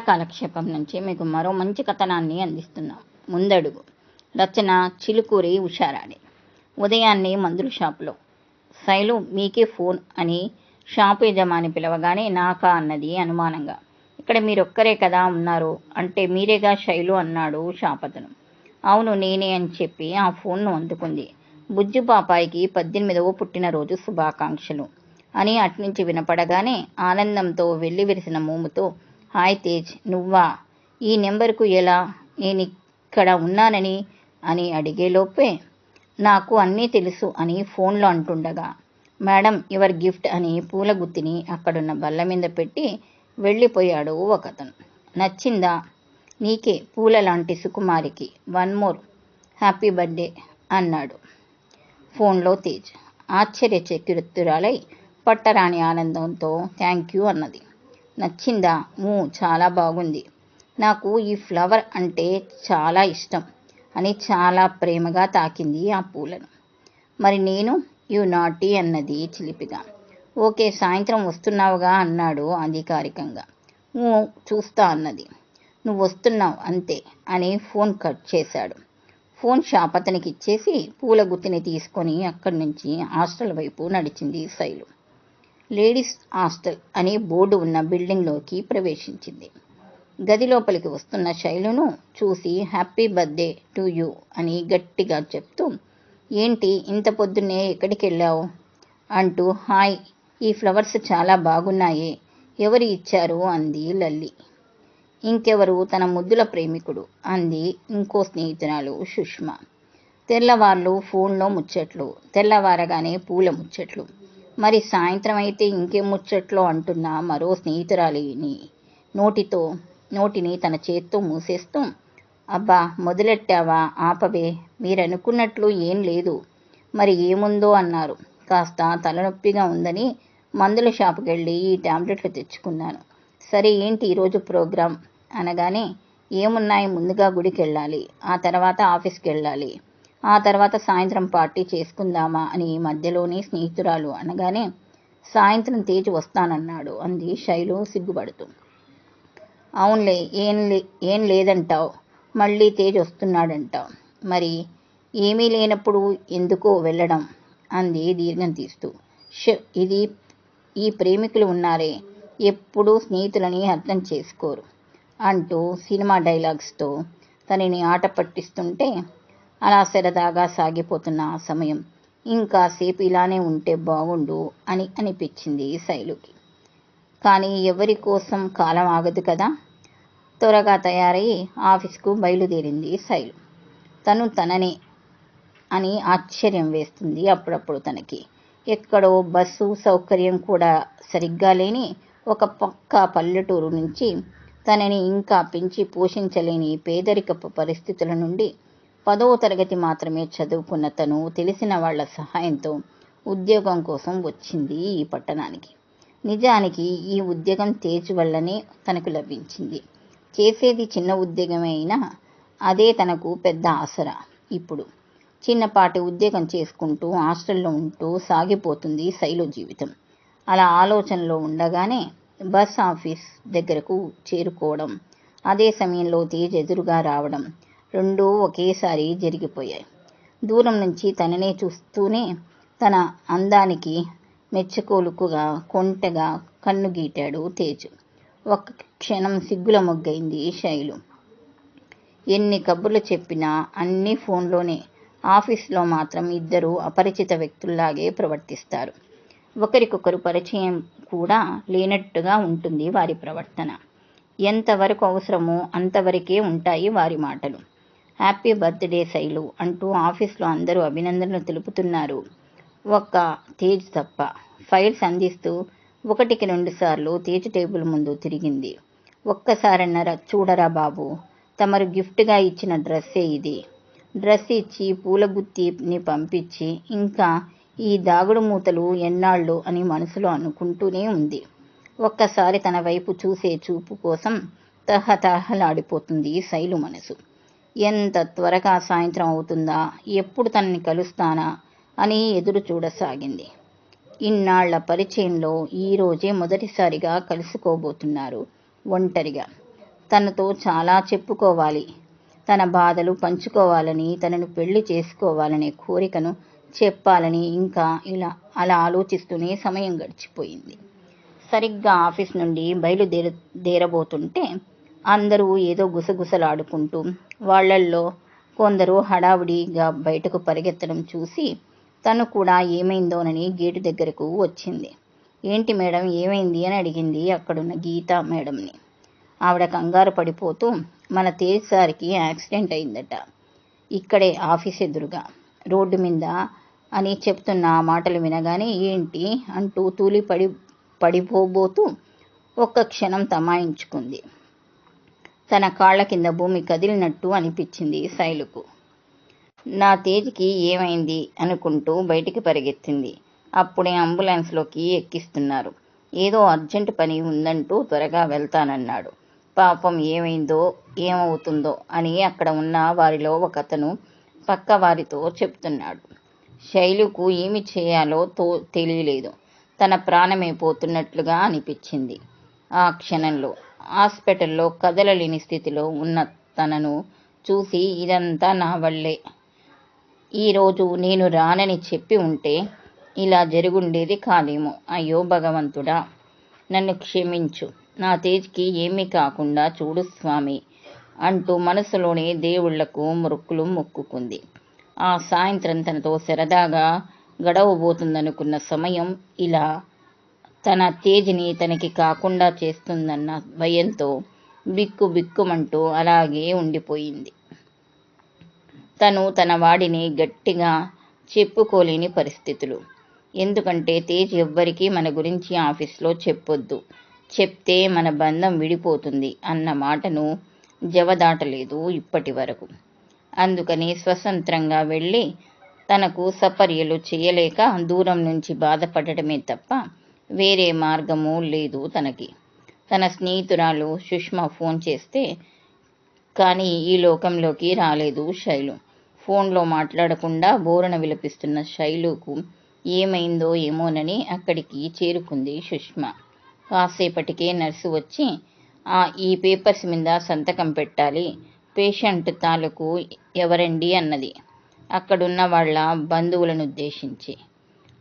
కాలక్షేపం నుంచి మీకు మరో మంచి కథనాన్ని అందిస్తున్నాం. ముందడుగు. రచన చిలుకూరి ఉషారాణి. ఉదయాన్నే మందుల షాపులో. శైలు మీకే ఫోన్ అని షాపు యజమాని పిలవగానే నాకా అన్నది అనుమానంగా. ఇక్కడ మీరొక్కరే కదా ఉన్నారు? అంటే మీరేగా శైలు అన్నాడు షాపతను. అవును నేనే అని చెప్పి ఆ ఫోన్ను అందుకుంది. బుజ్జు పాపాయికి పద్దెనిమిదవ పుట్టినరోజు శుభాకాంక్షలు అని అట్నుంచి వినపడగానే ఆనందంతో వెళ్ళి విరిసిన మోముతో హాయ్ తేజ్ నువ్వా? ఈ నెంబర్కు ఎలా? నేను ఇక్కడ ఉన్నానని అని అడిగేలోపే నాకు అన్నీ తెలుసు అని ఫోన్లో అంటుండగా మేడం యువర్ గిఫ్ట్ అని పూల గుత్తిని అక్కడున్న బల్ల మీద పెట్టి వెళ్ళిపోయాడు ఒకతను. నచ్చిందా? నీకే పూల లాంటి సుకుమారికి వన్ మోర్ హ్యాపీ బర్త్డే అన్నాడు ఫోన్లో తేజ్. ఆశ్చర్యచకితురాలై పట్టరాని ఆనందంతో థ్యాంక్ యూ అన్నది. నచ్చిందా? ఊ చాలా బాగుంది. నాకు ఈ ఫ్లవర్ అంటే చాలా ఇష్టం అని చాలా ప్రేమగా తాకింది ఆ పూలను. మరి నేను? యు నాటి అన్నది చిలిపిగా. ఓకే సాయంత్రం వస్తున్నావుగా అన్నాడు అధికారికంగా. ఊ చూస్తా అన్నది. నువ్వు వస్తున్నావు అంతే అని ఫోన్ కట్ చేశాడు. ఫోన్ షాప్ అతనికి ఇచ్చేసి పూల గుత్తిని తీసుకొని అక్కడి నుంచి హాస్టల్ వైపు నడిచింది శైలు. లేడీస్ హాస్టల్ అనే బోర్డు ఉన్న బిల్డింగ్లోకి ప్రవేశించింది. గది లోపలికి వస్తున్న శైలును చూసి హ్యాపీ బర్త్డే టు యూ అని గట్టిగా చెప్తూ ఏంటి ఇంత పొద్దున్నే ఎక్కడికి వెళ్ళావు? అంటూ హాయ్ ఈ ఫ్లవర్స్ చాలా బాగున్నాయే ఎవరు ఇచ్చారు? అంది లల్లి. ఇంకెవరు? తన ముద్దుల ప్రేమికుడు అంది ఇంకో స్నేహితురాలు సుష్మా. తెల్లవార్లు ఫోన్లో ముచ్చట్లు తెల్లవారగానే పూల ముచ్చట్లు మరి సాయంత్రం అయితే ఇంకేం ముచ్చట్లో అంటున్న మరో స్నేహితురాలిని. నోటితో నోటిని తన చేత్తో మూసేస్తూ అబ్బా మొదలెట్టావా? ఆపవే మీరనుకున్నట్లు ఏం లేదు. మరి ఏముందో అన్నారు. కాస్త తలనొప్పిగా ఉందని మందుల షాపుకి వెళ్ళి ఈ టాబ్లెట్లు తెచ్చుకున్నాను. సరే ఏంటి ఈరోజు ప్రోగ్రాం? అనగానే ఏమున్నాయి? ముందుగా గుడికి వెళ్ళాలి ఆ తర్వాత ఆఫీస్కి వెళ్ళాలి ఆ తర్వాత సాయంత్రం పార్టీ చేసుకుందామా అని మధ్యలోనే స్నేహితురాలు అనగానే సాయంత్రం తేజ్ వస్తానన్నాడు అంది శైలు సిగ్గుపడుతూ. అవునులే ఏం లే ఏం లేదంటావు మళ్ళీ తేజ్ వస్తున్నాడంటావు. మరి ఏమీ లేనప్పుడు ఎందుకో వెళ్ళడం అంది దీర్ఘం తీస్తూ. ష్ ఇది ఈ ప్రేమికులు ఉన్నారే ఎప్పుడూ స్నేహితులని అర్థం చేసుకోరు అంటూ సినిమా డైలాగ్స్తో తనని ఆట పట్టిస్తుంటే అలా సరదాగా సాగిపోతున్న ఆ సమయం. ఇంకా సేపు ఇలానే ఉంటే బాగుండు అని అనిపించింది శైలుకి. కానీ ఎవరి కోసం కాలం ఆగదు కదా? త్వరగా తయారై ఆఫీస్కు బయలుదేరింది శైలు. తను తననే అని ఆశ్చర్యం వేస్తుంది అప్పుడప్పుడు తనకి. ఎక్కడో బస్సు సౌకర్యం కూడా సరిగ్గా లేని ఒక పక్క పల్లెటూరు నుంచి తనని ఇంకా పెంచి పోషించలేని పేదరికపు పరిస్థితుల నుండి పదవ తరగతి మాత్రమే చదువుకున్న తను తెలిసిన వాళ్ళ సహాయంతో ఉద్యోగం కోసం వచ్చింది ఈ పట్టణానికి. నిజానికి ఈ ఉద్యోగం తేజ్ వల్లనే తనకు లభించింది. చేసేది చిన్న ఉద్యోగమే అయినా అదే తనకు పెద్ద ఆసరా ఇప్పుడు. చిన్నపాటి ఉద్యోగం చేసుకుంటూ హాస్టల్లో ఉంటూ సాగిపోతుంది శైలు జీవితం. అలా ఆలోచనలో ఉండగానే బస్ ఆఫీస్ దగ్గరకు చేరుకోవడం అదే సమయంలో తేజ్ ఎదురుగా రావడం రెండూ ఒకేసారి జరిగిపోయాయి. దూరం నుంచి తననే చూస్తూనే తన అందానికి మెచ్చుకోలుకుగా కొంటగా కన్ను గీటాడు తేజ్. ఒక్క క్షణం సిగ్గుల మొగ్గైంది శైలు. ఎన్ని కబుర్లు చెప్పినా అన్నీ ఫోన్లోనే. ఆఫీస్లో మాత్రం ఇద్దరు అపరిచిత వ్యక్తుల్లాగే ప్రవర్తిస్తారు. ఒకరికొకరు పరిచయం కూడా లేనట్టుగా ఉంటుంది వారి ప్రవర్తన. ఎంతవరకు అవసరమో అంతవరకే ఉంటాయి వారి మాటలు. హ్యాపీ బర్త్డే శైలు అంటూ ఆఫీస్లో అందరూ అభినందనలు తెలుపుతున్నారు. ఒక్క తేజ్ తప్ప ఫైల్స్ అందిస్తూ ఒకటికి రెండు సార్లు తేజ్ టేబుల్ ముందు తిరిగింది. ఒక్కసారన్నారా చూడరా బాబు తమరు గిఫ్ట్గా ఇచ్చిన డ్రెస్సే ఇది. డ్రెస్ ఇచ్చి పూల గుత్తిని పంపించి ఇంకా ఈ దాగుడు మూతలు ఎన్నాళ్ళు అని మనసులో అనుకుంటూనే ఉంది. ఒక్కసారి తన వైపు చూసే చూపు కోసం తహతహలాడిపోతుంది శైలు మనసు. ఎంత త్వరగా సాయంత్రం అవుతుందా? ఎప్పుడు తనని కలుస్తానా? అని ఎదురు చూడసాగింది. ఇన్నాళ్ళ పరిచయంలో ఈరోజే మొదటిసారిగా కలుసుకోబోతున్నారు ఒంటరిగా. తనతో చాలా చెప్పుకోవాలి. తన బాధలు పంచుకోవాలని తనను పెళ్ళి చేసుకోవాలనే కోరికను చెప్పాలని ఇంకా ఇలా అలా ఆలోచిస్తూనే సమయం గడిచిపోయింది. సరిగ్గా ఆఫీస్ నుండి బయలుదేర దేరబోతుంటే అందరూ ఏదో గుసగుసలాడుకుంటూ వాళ్ళల్లో కొందరు హడావుడిగా బయటకు పరిగెత్తడం చూసి తను కూడా ఏమైందోనని గేటు దగ్గరకు వచ్చింది. ఏంటి మేడం ఏమైంది? అని అడిగింది అక్కడున్న గీత మేడంని. ఆవిడ కంగారు పడిపోతూ మన తేజ్ సార్కి యాక్సిడెంట్ అయిందట. ఇక్కడే ఆఫీస్ ఎదురుగా రోడ్డు మీద అని చెప్తున్న ఆ మాటలు వినగానే ఏంటి? అంటూ తూలి పడి పడిపోబోతూ ఒక్క క్షణం తమాయించుకుంది. తన కాళ్ళ కింద భూమి కదిలినట్టు అనిపించింది శైలుకు. నా తేజ్కి ఏమైంది? అనుకుంటూ బయటికి పరిగెత్తింది. అప్పుడే అంబులెన్స్లోకి ఎక్కిస్తున్నారు. ఏదో అర్జెంట్ పని ఉందంటూ త్వరగా వెళ్తానన్నాడు. పాపం ఏమైందో ఏమవుతుందో అని అక్కడ ఉన్న వారిలో ఒకతను పక్క వారితో చెప్తున్నాడు. శైలుకు ఏమి చేయాలో తో తెలియలేదు. తన ప్రాణమే పోతున్నట్లుగా అనిపించింది. ఆ క్షణంలో హాస్పిటల్లో కదలలేని స్థితిలో ఉన్న తనను చూసి ఇదంతా నా వల్లే. ఈరోజు నేను రానని చెప్పి ఉంటే ఇలా జరుగుండేది కాదేమో. అయ్యో భగవంతుడా నన్ను క్షమించు. నా తేజ్కి ఏమీ కాకుండా చూడు స్వామి అంటూ మనసులోనే దేవుళ్ళకు మొక్కులు మొక్కుకుంది. ఆ సాయంత్రం తనతో సరదాగా గడవబోతుందనుకున్న సమయం ఇలా తన తేజ్ని తనకి కాకుండా చేస్తుందన్న భయంతో బిక్కు బిక్కుమంటూ అలాగే ఉండిపోయింది. తను తన వాడిని గట్టిగా చెప్పుకోలేని పరిస్థితులు. ఎందుకంటే తేజ్ ఎవ్వరికీ మన గురించి ఆఫీస్లో చెప్పొద్దు. చెప్తే మన బంధం విడిపోతుంది అన్న మాటను జవదాటలేదు ఇప్పటి వరకు అందుకని స్వతంత్రంగా వెళ్ళి తనకు సపర్యలు చేయలేక దూరం నుంచి బాధపడటమే తప్ప వేరే మార్గము లేదు తనకి. తన స్నేహితురాలు సుష్మా ఫోన్ చేస్తే కానీ ఈ లోకంలోకి రాలేదు శైలు. ఫోన్లో మాట్లాడకుండా బోరణ విలపిస్తున్న శైలుకు ఏమైందో ఏమోనని అక్కడికి చేరుకుంది సుష్మ. కాసేపటికే నర్సు వచ్చి ఆ ఈ పేపర్స్ మీద సంతకం పెట్టాలి. పేషెంట్ తాలూకు ఎవరండి? అన్నది. అక్కడున్న వాళ్ళ బంధువులను ఉద్దేశించి.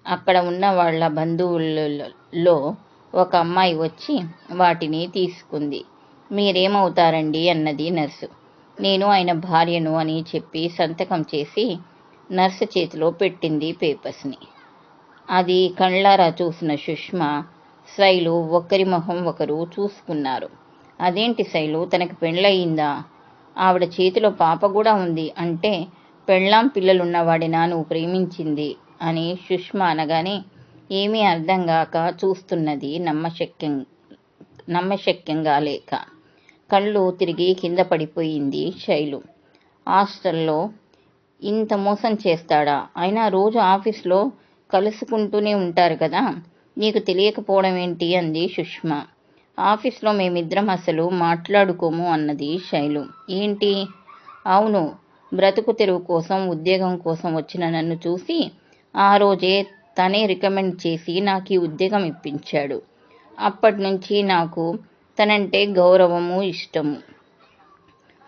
అక్కడ ఉన్న వాళ్ళ బంధువులలో ఒక అమ్మాయి వచ్చి వాటిని తీసుకుంది. మీరేమవుతారండి? అన్నది నర్సు. నేను ఆయన భార్యను అని చెప్పి సంతకం చేసి నర్సు చేతిలో పెట్టింది పేపర్స్ని. అది కళ్ళారా చూసిన సుష్మ శైలు ఒకరి మొహం ఒకరు చూసుకున్నారు. అదేంటి శైలు తనకి పెళ్ళయిందా? ఆవిడ చేతిలో పాప కూడా ఉంది అంటే పెళ్ళాం పిల్లలున్నవాడినా నువ్వు ప్రేమించింది అని సుష్మ అనగానే ఏమీ అర్థం కాక చూస్తున్నది నమ్మశక్యం నమ్మశక్యంగా లేక. కళ్ళు తిరిగి కింద పడిపోయింది శైలు. హాస్టల్లో ఇంత మోసం చేస్తాడా? అయినా రోజు ఆఫీస్లో కలుసుకుంటూనే ఉంటారు కదా? నీకు తెలియకపోవడం ఏంటి? అంది సుష్మ. ఆఫీస్లో మేమిద్దరం అసలు మాట్లాడుకోము అన్నది శైలు. ఏంటి? అవును బ్రతుకు తెరువు కోసం ఉద్యోగం కోసం వచ్చిన నన్ను చూసి ఆ రోజే తనే రికమెండ్ చేసి నాకు ఈ ఉద్యోగం ఇప్పించాడు. అప్పటి నుంచి నాకు తనంటే గౌరవము ఇష్టము.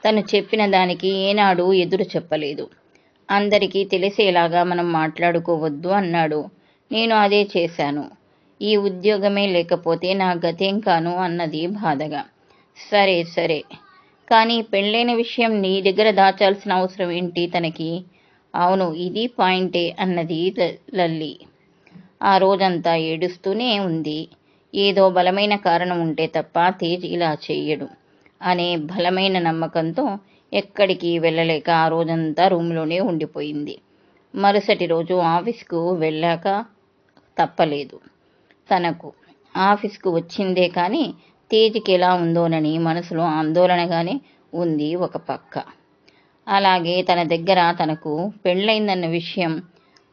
తను చెప్పిన దానికి ఏనాడు ఎదురు చెప్పలేదు. అందరికీ తెలిసేలాగా మనం మాట్లాడుకోవద్దు అన్నాడు. నేను అదే చేశాను. ఈ ఉద్యోగమే లేకపోతే నా గతేం కాను అన్నది బాధగా. సరే సరే. కానీ పెళ్ళైన విషయం నీ దగ్గర దాచాల్సిన అవసరం ఏంటి తనకి? అవును ఇది పాయింటే అన్నది లల్లి. ఆ రోజంతా ఏడుస్తూనే ఉంది. ఏదో బలమైన కారణం ఉంటే తప్ప తేజ్ ఇలా చెయ్యడు అనే బలమైన నమ్మకంతో ఎక్కడికి వెళ్ళలేక ఆ రోజంతా రూమ్లోనే ఉండిపోయింది. మరుసటి రోజు ఆఫీస్కు వెళ్ళాక తప్పలేదు తనకు. ఆఫీస్కు వచ్చిందే కానీ తేజ్కి ఎలా ఉందోనని మనసులో ఆందోళనగానే ఉంది ఒక పక్క. అలాగే తన దగ్గర తనకు పెళ్ళైందన్న విషయం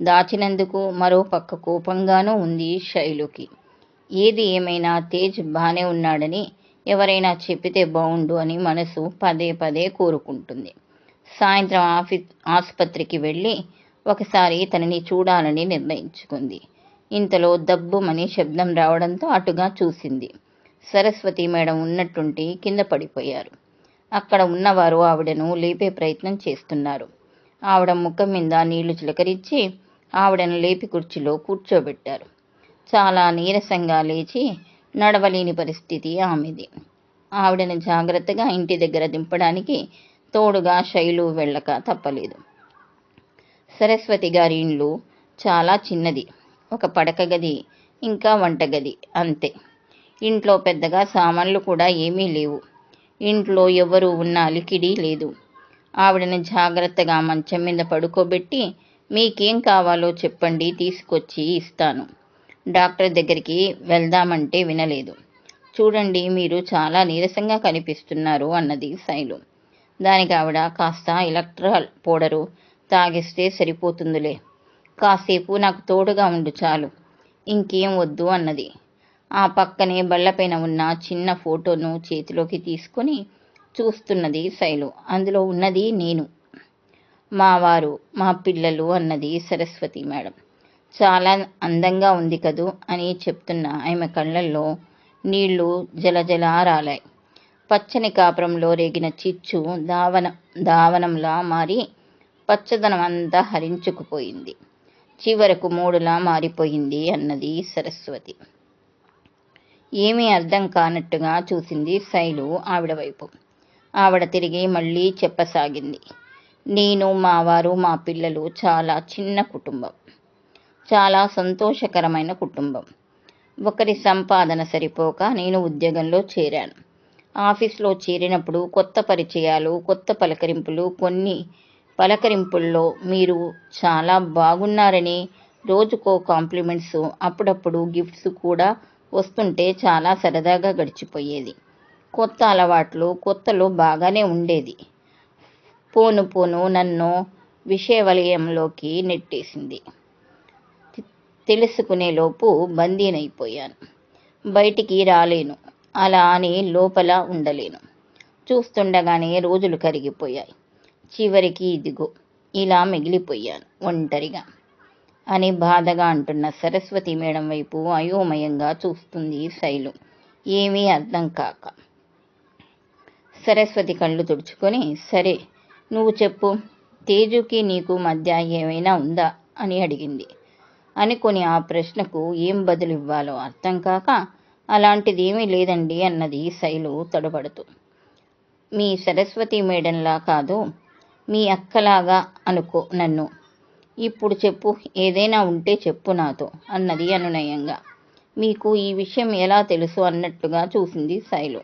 దాచినందుకు మరో పక్క కోపంగానూ ఉంది శైలుకి. ఏది ఏమైనా తేజ్ బాగానే ఉన్నాడని ఎవరైనా చెప్పితే బాగుండు అని మనసు పదే పదే కోరుకుంటుంది. సాయంత్రం ఆఫీస్ ఆసుపత్రికి వెళ్ళి ఒకసారి తనని చూడాలని నిర్ణయించుకుంది. ఇంతలో దబ్బుమని శబ్దం రావడంతో అటుగా చూసింది. సరస్వతి మేడం ఉన్నట్టుండి కింద పడిపోయారు. అక్కడ ఉన్నవారు ఆవిడను లేపే ప్రయత్నం చేస్తున్నారు. ఆవిడ ముఖం మీద నీళ్ళు చిలకరించి ఆవిడను లేపి కుర్చీలో కూర్చోబెట్టారు. చాలా నీరసంగా లేచి నడవలేని పరిస్థితి ఆమెది. ఆవిడను జాగ్రత్తగా ఇంటి దగ్గర దింపడానికి తోడుగా శైలు వెళ్ళక తప్పలేదు. సరస్వతి గారి ఇండ్లు చాలా చిన్నది. ఒక పడక గది ఇంకా వంటగది అంతే. ఇంట్లో పెద్దగా సామాన్లు కూడా ఏమీ లేవు. ఇంట్లో ఎవరూ ఉన్న అలికిడి లేదు. ఆవిడని జాగ్రత్తగా మంచం మీద పడుకోబెట్టి మీకేం కావాలో చెప్పండి తీసుకొచ్చి ఇస్తాను. డాక్టర్ దగ్గరికి వెళ్దామంటే వినలేదు. చూడండి మీరు చాలా నీరసంగా కనిపిస్తున్నారు అన్నది శైలు. దానికి ఆవిడ కాస్త ఎలక్ట్రాల్ పౌడరు తాగిస్తే సరిపోతుందిలే. కాసేపు నాకు తోడుగా ఉండు చాలు. ఇంకేం వద్దు అన్నది. ఆ పక్కనే బల్లపైన ఉన్న చిన్న ఫోటోను చేతిలోకి తీసుకొని చూస్తున్నది శైలు. అందులో ఉన్నది నేను. మా వారు మా పిల్లలు అన్నది సరస్వతి మేడం. చాలా అందంగా ఉంది కదూ అని చెప్తున్న ఆమె కళ్ళల్లో నీళ్ళు జలజల రాలాయి పచ్చని కాపురంలో రేగిన చిచ్చు దావన దావనంలా మారి పచ్చదనం అంతా హరించుకుపోయింది. చివరకు మూడులా మారిపోయింది అన్నది సరస్వతి. ఏమీ అర్థం కానట్టుగా చూసింది శైలు ఆవిడ వైపు. ఆవిడ తిరిగి మళ్ళీ చెప్పసాగింది. నేను మా వారు మా పిల్లలు చాలా చిన్న కుటుంబం. చాలా సంతోషకరమైన కుటుంబం. ఒకరి సంపాదన సరిపోక నేను ఉద్యోగంలో చేరాను. ఆఫీస్లో చేరినప్పుడు కొత్త పరిచయాలు కొత్త పలకరింపులు కొన్ని పలకరింపుల్లో మీరు చాలా బాగున్నారని రోజుకో కాంప్లిమెంట్స్ అప్పుడప్పుడు గిఫ్ట్స్ కూడా వస్తుంటే చాలా సరదాగా గడిచిపోయేది. కొత్త అలవాట్లు కొత్తలో బాగానే ఉండేది. పోను పోను నన్ను విషయ వలయంలోకి నెట్టేసింది తెలుసుకునేలోపు బందీనైపోయాను. బయటికి రాలేను. అలా అని లోపల ఉండలేను. చూస్తుండగానే రోజులు కరిగిపోయాయి. చివరికి ఇదిగో ఇలా మిగిలిపోయాను ఒంటరిగా. అని బాధగా అంటున్న సరస్వతి మేడం వైపు అయోమయంగా చూస్తుంది శైలు. ఏమీ అర్థం కాక. సరస్వతి కళ్ళు తుడుచుకొని సరే నువ్వు చెప్పు. తేజుకి నీకు మధ్య ఏమైనా ఉందా? అని అడిగింది. అనుకొని ఆ ప్రశ్నకు ఏం బదులు ఇవ్వాలో అర్థం కాక అలాంటిది ఏమీ లేదండి అన్నది శైలు తడబడుతూ. మీ సరస్వతి మేడంలా కాదు మీ అక్కలాగా అనుకో నన్ను. ఇప్పుడు చెప్పు ఏదైనా ఉంటే చెప్పు నాతో అన్నది అనునయంగా. మీకు ఈ విషయం ఎలా తెలుసు అన్నట్టుగా చూసింది శైలు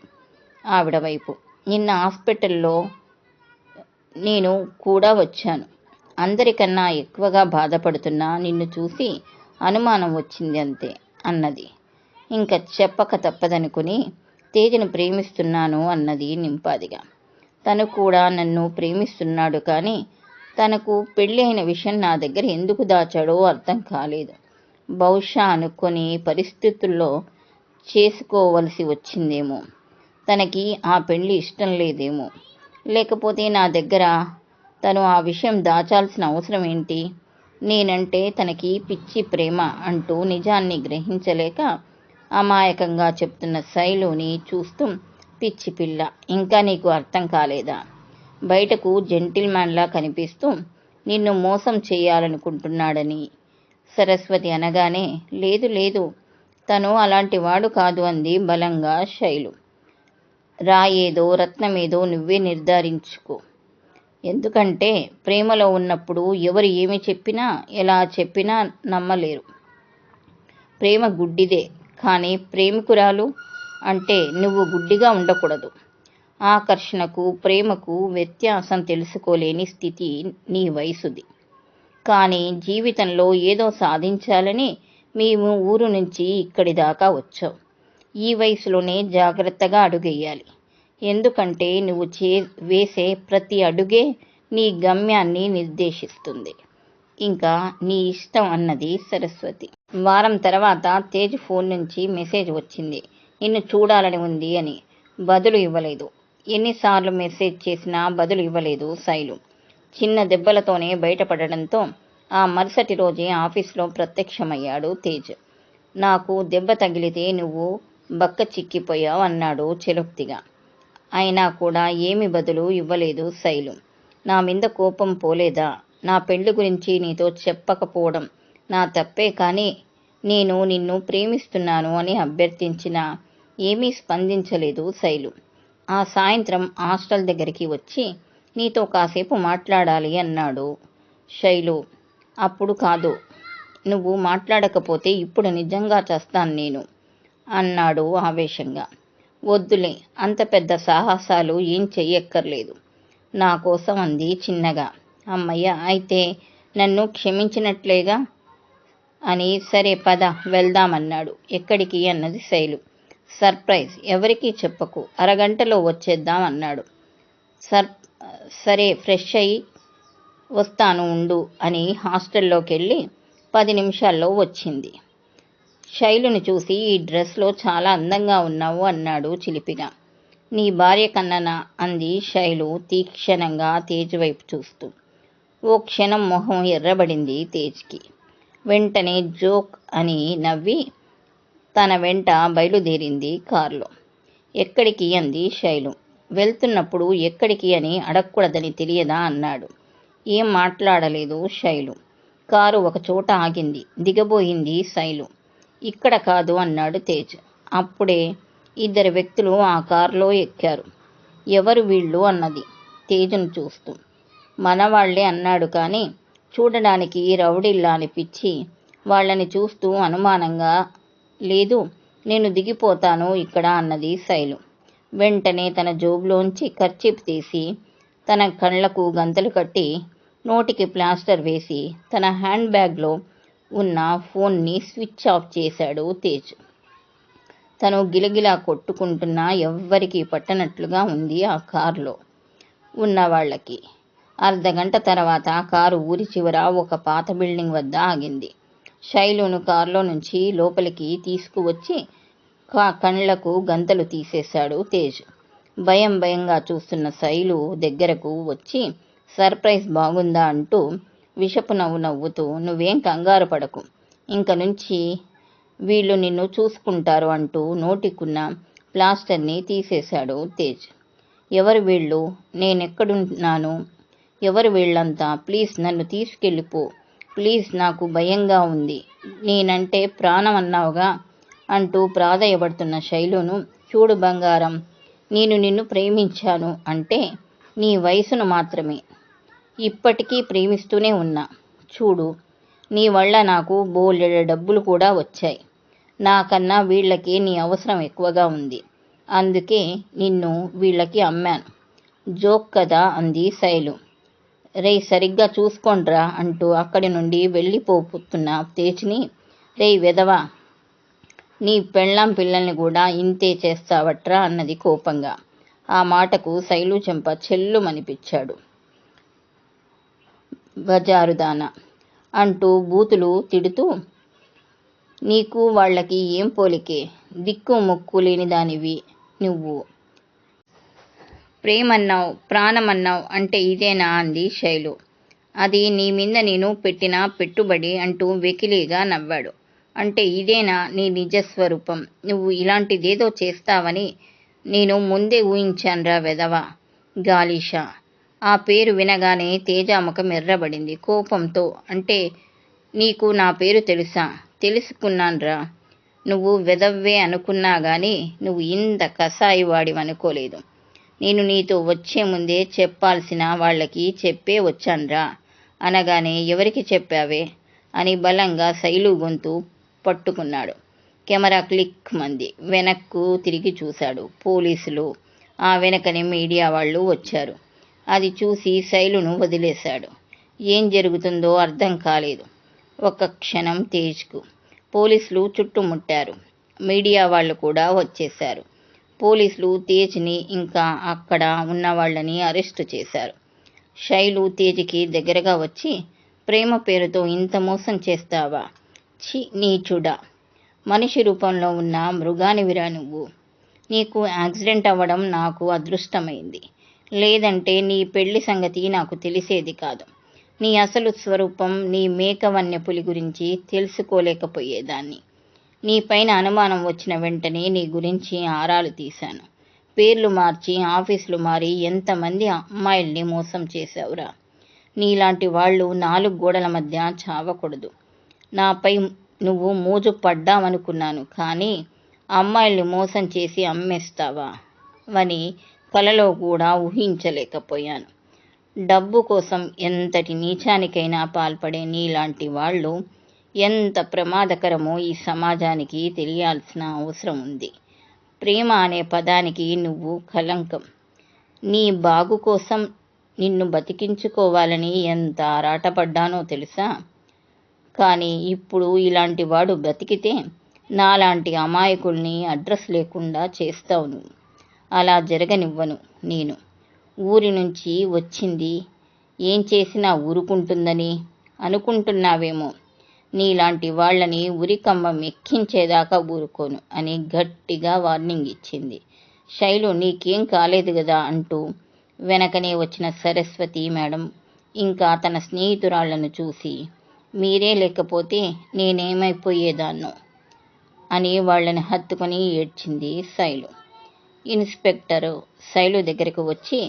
ఆవిడ వైపు. నిన్న హాస్పిటల్లో నేను కూడా వచ్చాను. అందరికన్నా ఎక్కువగా బాధపడుతున్నా నిన్ను చూసి అనుమానం వచ్చింది అంతే అన్నది. ఇంకా చెప్పక తప్పదనుకుని తేజను ప్రేమిస్తున్నాను అన్నది నింపాదిగా. తను కూడా నన్ను ప్రేమిస్తున్నాడు కానీ తనకు పెళ్ళి అయిన విషయం నా దగ్గర ఎందుకు దాచాడో అర్థం కాలేదు. బహుశా అనుకొని పరిస్థితుల్లో చేసుకోవలసి వచ్చిందేమో. తనకి ఆ పెళ్ళి ఇష్టం లేదేమో. లేకపోతే నా దగ్గర తను ఆ విషయం దాచాల్సిన అవసరం ఏంటి? నేనంటే తనకి పిచ్చి ప్రేమ అంటూ నిజాన్ని గ్రహించలేక అమాయకంగా చెప్తున్న శైలుని చూస్తూ పిచ్చి పిల్ల. ఇంకా నీకు అర్థం కాలేదా? బయటకు జెంటిల్మ్యాన్లా కనిపిస్తూ నిన్ను మోసం చేయాలనుకుంటున్నాడని. సరస్వతి అనగానే లేదు లేదు తను అలాంటి వాడు కాదు అంది బలంగా శైలు. రాయేదో రత్నమేదో నువ్వే నిర్ధారించుకో. ఎందుకంటే ప్రేమలో ఉన్నప్పుడు ఎవరు ఏమి చెప్పినా ఎలా చెప్పినా నమ్మలేరు. ప్రేమ గుడ్డిదే కానీ ప్రేమికురాలు అంటే నువ్వు గుడ్డిగా ఉండకూడదు. ఆకర్షణకు ప్రేమకు వ్యత్యాసం తెలుసుకోలేని స్థితి నీ వయసుది. కానీ జీవితంలో ఏదో సాధించాలని మేము ఊరు నుంచి ఇక్కడి దాకా వచ్చాం. ఈ వయసులోనే జాగ్రత్తగా అడుగేయాలి. ఎందుకంటే నువ్వు చే వేసే ప్రతి అడుగే నీ గమ్యాన్ని నిర్దేశిస్తుంది. ఇంకా నీ ఇష్టం అన్నది సరస్వతి. వారం తర్వాత తేజ్ ఫోన్ నుంచి మెసేజ్ వచ్చింది. నిన్ను చూడాలని ఉంది అని. బదులు ఇవ్వలేదు. ఎన్నిసార్లు మెసేజ్ చేసినా బదులు ఇవ్వలేదు శైలు. చిన్న దెబ్బలతోనే బయటపడడంతో ఆ మరుసటి రోజే ఆఫీస్లో ప్రత్యక్షమయ్యాడు తేజ్. నాకు దెబ్బ తగిలితే నువ్వు బక్క చిక్కిపోయావు అన్నాడు చెలుప్తిగా అయినా కూడా ఏమి బదులు ఇవ్వలేదు శైలు. నా మీద కోపం పోలేదా? నా పెళ్ళి గురించి నీతో చెప్పకపోవడం నా తప్పే కానీ నేను నిన్ను ప్రేమిస్తున్నాను అని అభ్యర్థించినా ఏమీ స్పందించలేదు శైలు. ఆ సాయంత్రం హాస్టల్ దగ్గరికి వచ్చి నీతో కాసేపు మాట్లాడాలి అన్నాడు. శైలు అప్పుడు కాదు. నువ్వు మాట్లాడకపోతే ఇప్పుడు నిజంగా చేస్తాను నేను అన్నాడు ఆవేశంగా. వద్దులే అంత పెద్ద సాహసాలు ఏం చెయ్యక్కర్లేదు. నా కోసం అంది చిన్నగా. అమ్మయ్య అయితే నన్ను క్షమించినట్లేగా? అని సరే పద వెళ్దామన్నాడు ఎక్కడికి? అన్నది శైలు. సర్ప్రైజ్ ఎవరికీ చెప్పకు. అరగంటలో వచ్చేద్దాం అన్నాడు. సర్ సరే ఫ్రెష్ అయ్యి వస్తాను ఉండు అని హాస్టల్లోకి వెళ్ళి పది నిమిషాల్లో వచ్చింది. శైలుని చూసి ఈ డ్రెస్లో చాలా అందంగా ఉన్నావు అన్నాడు చిలిపిగా. నీ భార్య కన్ననా? అంది శైలు తీక్షణంగా తేజ్ వైపు చూస్తూ. ఓ క్షణం మొహం ఎర్రబడింది తేజ్కి. వెంటనే జోక్ అని నవ్వి తన వెంట బయలుదేరింది కారులో. ఎక్కడికి అంది శైలు. వెళ్తున్నప్పుడు ఎక్కడికి అని అడగకూడదని తెలియదా అన్నాడు. ఏం మాట్లాడలేదు శైలు. కారు ఒక చోట ఆగింది. దిగబోయింది శైలు. ఇక్కడ కాదు అన్నాడు తేజ్. అప్పుడే ఇద్దరు వ్యక్తులు ఆ కారులో ఎక్కారు. ఎవరు వీళ్ళు అన్నది తేజును చూస్తూ. మనవాళ్ళే అన్నాడు కానీ చూడడానికి రౌడీల్లా అనిపించి వాళ్ళని చూస్తూ అనుమానంగా లేదు నేను దిగిపోతాను ఇక్కడ అన్నది శైలు. వెంటనే తన జోబులోంచి కర్చీప్ తీసి తన కళ్ళకు గంతలు కట్టి నోటికి ప్లాస్టర్ వేసి తన హ్యాండ్ బ్యాగ్లో ఉన్న ఫోన్ని స్విచ్ ఆఫ్ చేశాడు తేజ్. తను గిలగిలా కొట్టుకుంటున్నా ఎవ్వరికీ పట్టనట్లుగా ఉంది ఆ కారులో ఉన్న వాళ్ళకి. అర్ధగంట తర్వాత కారు ఊరి చివర ఒక పాత బిల్డింగ్ వద్ద ఆగింది. శైలును కారులో నుంచి లోపలికి తీసుకువచ్చి కళ్ళకు గంతలు తీసేశాడు తేజ్. భయం భయంగా చూస్తున్న శైలు దగ్గరకు వచ్చి సర్ప్రైజ్ బాగుందా అంటూ విషపు నవ్వు నవ్వుతూ నువ్వేం కంగారు పడకు. ఇంక నుంచి వీళ్ళు నిన్ను చూసుకుంటారు అంటూ నోటికున్న ప్లాస్టర్ని తీసేశాడు తేజ్. ఎవరు వీళ్ళు? నేనెక్కడున్నాను? ఎవరు వీళ్ళంతా? ప్లీజ్ నన్ను తీసుకెళ్ళిపో. ప్లీజ్ నాకు భయంగా ఉంది. నేనంటే ప్రాణం అన్నావుగా? అంటూ ప్రాధేయపడుతున్న శైలును చూడు బంగారం నేను నిన్ను ప్రేమించాను అంటే నీ వయసును మాత్రమే. ఇప్పటికీ ప్రేమిస్తూనే ఉన్నా. చూడు నీ వల్ల నాకు బోలెడ డబ్బులు కూడా వచ్చాయి. నాకన్నా వీళ్ళకి నీ అవసరం ఎక్కువగా ఉంది. అందుకే నిన్ను వీళ్ళకి అమ్మాను. జోక్ కదా అంది శైలు. రే సరిగ్గా చూసుకోండ్రా అంటూ అక్కడి నుండి వెళ్ళిపోతున్న తేజ్ని. రే వెదవా నీ పెళ్ళాం పిల్లల్ని కూడా ఇంతే చేస్తావట్రా అన్నది కోపంగా. ఆ మాటకు శైలు చెంప చెల్లుమనిపించాడు. బజారుదాన అంటూ బూతులు తిడుతూ నీకు వాళ్ళకి ఏం పోలికే? దిక్కు ముక్కు లేని దానివి నువ్వు. ప్రేమన్నావు ప్రాణమన్నావు అంటే ఇదేనా అంది శైలు. అది నీ మీద నేను పెట్టిన పెట్టుబడి అంటూ వెకిలిగా నవ్వాడు. అంటే ఇదేనా నీ నిజస్వరూపం? నువ్వు ఇలాంటిదేదో చేస్తావని నేను ముందే ఊహించానురా వెదవా గాలిషా. ఆ పేరు వినగానే తేజాముఖం ఎర్రబడింది. కోపంతో అంటే నీకు నా పేరు తెలుసా? తెలుసుకున్నాన్రా. నువ్వు వెదవ్వే అనుకున్నా కానీ నువ్వు ఇంత కసాయి వాడివనుకోలేదు నేను నీతో వచ్చే ముందే చెప్పాల్సిన వాళ్ళకి చెప్పే వచ్చాన్రా. అనగానే ఎవరికి చెప్పావే? అని బలంగా శైలు గొంతు పట్టుకున్నాడు. కెమెరా క్లిక్ మంది వెనక్కు తిరిగి చూశాడు పోలీసులు. ఆ వెనకనే మీడియా వాళ్ళు వచ్చారు. అది చూసి శైలును వదిలేశాడు. ఏం జరుగుతుందో అర్థం కాలేదు. ఒక క్షణం తేజ్కు. పోలీసులు చుట్టుముట్టారు. మీడియా వాళ్ళు కూడా వచ్చేశారు. పోలీసులు తేజ్ని ఇంకా అక్కడ ఉన్న వాళ్ళని అరెస్టు చేశారు. శైలు తేజ్కి దగ్గరగా వచ్చి ప్రేమ పేరుతో ఇంత మోసం చేస్తావా? ఛీ నీచుడా మనిషి రూపంలో ఉన్న మృగానివిరా నువ్వు. నీకు యాక్సిడెంట్ అవ్వడం నాకు అదృష్టమైంది. లేదంటే నీ పెళ్ళి సంగతి నాకు తెలిసేది కాదు. నీ అసలు స్వరూపం నీ మేకవన్య పులి గురించి తెలుసుకోలేకపోయేదాన్ని. నీ పైన అనుమానం వచ్చిన వెంటనే నీ గురించి ఆరాలు తీశాను. పేర్లు మార్చి ఆఫీసులు మారి ఎంతమంది అమ్మాయిల్ని మోసం చేశావురా? నీలాంటి వాళ్ళు నాలుగు గోడల మధ్య చావకూడదు. నాపై నువ్వు మోజు పడ్డావనుకున్నాను కానీ అమ్మాయిల్ని మోసం చేసి అమ్మేస్తావా? అని కలలో కూడా ఊహించలేకపోయాను. డబ్బు కోసం ఎంతటి నీచానికైనా పాల్పడే నీలాంటి వాళ్ళు ఎంత ప్రమాదకరమో ఈ సమాజానికి తెలియాల్సిన అవసరం ఉంది. ప్రేమ అనే పదానికి నువ్వు కలంకం నీ బాగు కోసం నిన్ను బతికించుకోవాలని ఎంత ఆరాటపడ్డానో తెలుసా? కానీ ఇప్పుడు ఇలాంటి వాడు బ్రతికితే నాలాంటి అమాయకుల్ని అడ్రస్ లేకుండా చేస్తావు నువ్వు. అలా జరగనివ్వను నేను. ఊరి నుంచి వచ్చింది. ఏం చేసినా ఊరుకుంటుందని అనుకుంటున్నావేమో. నీలాంటి వాళ్ళని ఉరికమ్మం ఎక్కించేదాకా ఊరుకోను అని గట్టిగా వార్నింగ్ ఇచ్చింది. శైలు నీకేం కాలేదు కదా అంటూ వెనకనే వచ్చిన సరస్వతి మేడం ఇంకా తన స్నేహితురాళ్ళను చూసి మీరే లేకపోతే నేనేమైపోయేదాన్నో అని వాళ్ళని హత్తుకొని ఏడ్చింది శైలు. ఇన్స్పెక్టర్ శైలు దగ్గరకు వచ్చి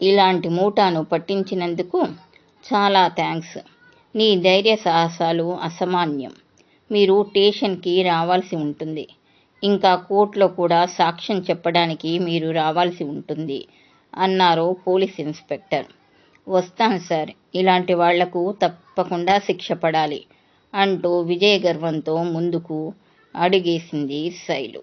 ఇలాంటి మూటాను పట్టించినందుకు చాలా థ్యాంక్స్ నీ ధైర్య సాహసాలు అసామాన్యం. మీరు స్టేషన్కి రావాల్సి ఉంటుంది. ఇంకా కోర్టులో కూడా సాక్ష్యం చెప్పడానికి మీరు రావాల్సి ఉంటుంది అన్నారు పోలీస్ ఇన్స్పెక్టర్. వస్తాను సార్ ఇలాంటి వాళ్ళకు తప్పకుండా శిక్ష పడాలి అంటూ విజయ గర్వంతో ముందుకు అడుగేసింది శైలు.